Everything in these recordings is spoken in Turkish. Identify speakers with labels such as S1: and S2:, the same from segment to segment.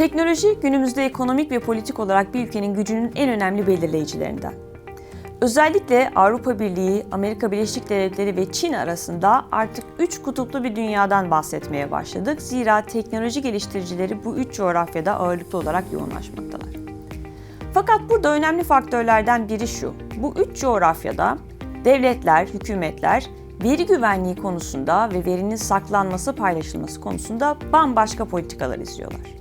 S1: Teknoloji günümüzde ekonomik ve politik olarak bir ülkenin gücünün en önemli belirleyicilerinden. Özellikle Avrupa Birliği, Amerika Birleşik Devletleri ve Çin arasında artık üç kutuplu bir dünyadan bahsetmeye başladık. Zira teknoloji geliştiricileri bu üç coğrafyada ağırlıklı olarak yoğunlaşmaktalar. Fakat burada önemli faktörlerden biri şu. Bu üç coğrafyada devletler, hükümetler veri güvenliği konusunda ve verinin saklanması, paylaşılması konusunda bambaşka politikalar izliyorlar.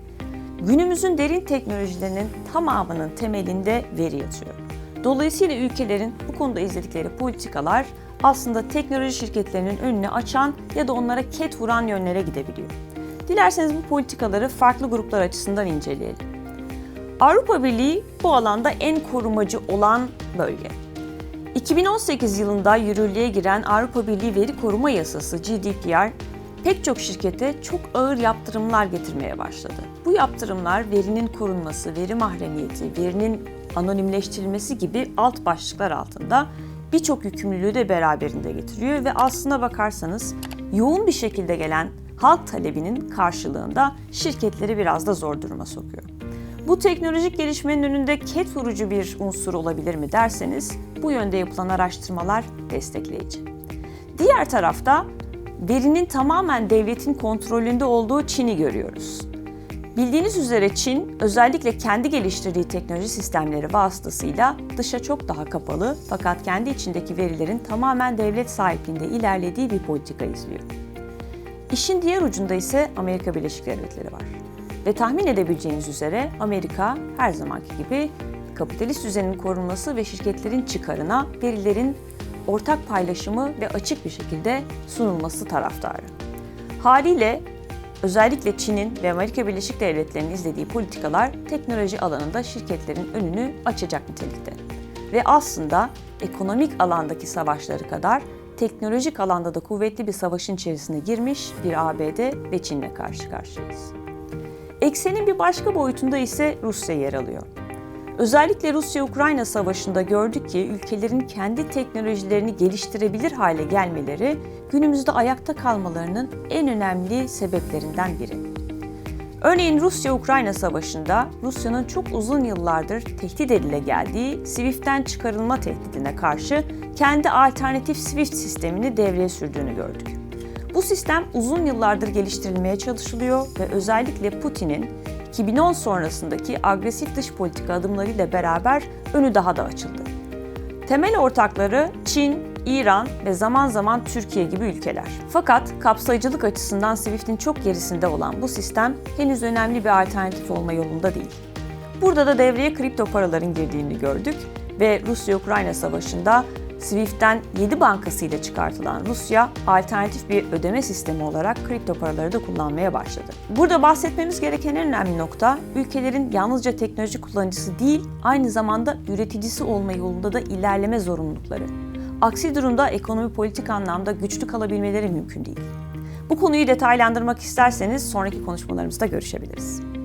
S1: Günümüzün derin teknolojilerinin tamamının temelinde veri yatıyor. Dolayısıyla ülkelerin bu konuda izledikleri politikalar aslında teknoloji şirketlerinin önünü açan ya da onlara ket vuran yönlere gidebiliyor. Dilerseniz bu politikaları farklı gruplar açısından inceleyelim. Avrupa Birliği bu alanda en korumacı olan bölge. 2018 yılında yürürlüğe giren Avrupa Birliği Veri Koruma Yasası GDPR pek çok şirkete çok ağır yaptırımlar getirmeye başladı. Bu yaptırımlar verinin korunması, veri mahremiyeti, verinin anonimleştirilmesi gibi alt başlıklar altında birçok yükümlülüğü de beraberinde getiriyor ve aslına bakarsanız yoğun bir şekilde gelen halk talebinin karşılığında şirketleri biraz da zor duruma sokuyor. Bu teknolojik gelişmenin önünde ket vurucu bir unsur olabilir mi derseniz bu yönde yapılan araştırmalar destekleyici. Diğer tarafta verinin tamamen devletin kontrolünde olduğu Çin'i görüyoruz. Bildiğiniz üzere Çin özellikle kendi geliştirdiği teknoloji sistemleri vasıtasıyla dışa çok daha kapalı fakat kendi içindeki verilerin tamamen devlet sahipliğinde ilerlediği bir politika izliyor. İşin diğer ucunda ise Amerika Birleşik Devletleri var. Ve tahmin edebileceğiniz üzere Amerika her zamanki gibi kapitalist düzenin korunması ve şirketlerin çıkarına verilerin ortak paylaşımı ve açık bir şekilde sunulması taraftarı. Haliyle özellikle Çin'in ve Amerika Birleşik Devletleri'nin izlediği politikalar teknoloji alanında şirketlerin önünü açacak nitelikte. Ve aslında ekonomik alandaki savaşları kadar teknolojik alanda da kuvvetli bir savaşın içerisine girmiş bir ABD ve Çin'le karşı karşıyayız. Eksenin bir başka boyutunda ise Rusya yer alıyor. Özellikle Rusya-Ukrayna savaşında gördük ki ülkelerin kendi teknolojilerini geliştirebilir hale gelmeleri günümüzde ayakta kalmalarının en önemli sebeplerinden biri. Örneğin Rusya-Ukrayna savaşında Rusya'nın çok uzun yıllardır tehdit edile geldiği SWIFT'ten çıkarılma tehdidine karşı kendi alternatif SWIFT sistemini devreye sürdüğünü gördük. Bu sistem uzun yıllardır geliştirilmeye çalışılıyor ve özellikle Putin'in 2010 sonrasındaki agresif dış politika adımlarıyla beraber önü daha da açıldı. Temel ortakları Çin, İran ve zaman zaman Türkiye gibi ülkeler. Fakat kapsayıcılık açısından SWIFT'in çok gerisinde olan bu sistem henüz önemli bir alternatif olma yolunda değil. Burada da devreye kripto paraların girdiğini gördük ve Rusya-Ukrayna savaşında SWIFT'ten 7 bankasıyla çıkartılan Rusya, alternatif bir ödeme sistemi olarak kripto paraları da kullanmaya başladı. Burada bahsetmemiz gereken en önemli nokta, ülkelerin yalnızca teknoloji kullanıcısı değil, aynı zamanda üreticisi olma yolunda da ilerleme zorunlulukları. Aksi durumda ekonomi politik anlamda güçlü kalabilmeleri mümkün değil. Bu konuyu detaylandırmak isterseniz sonraki konuşmalarımızda görüşebiliriz.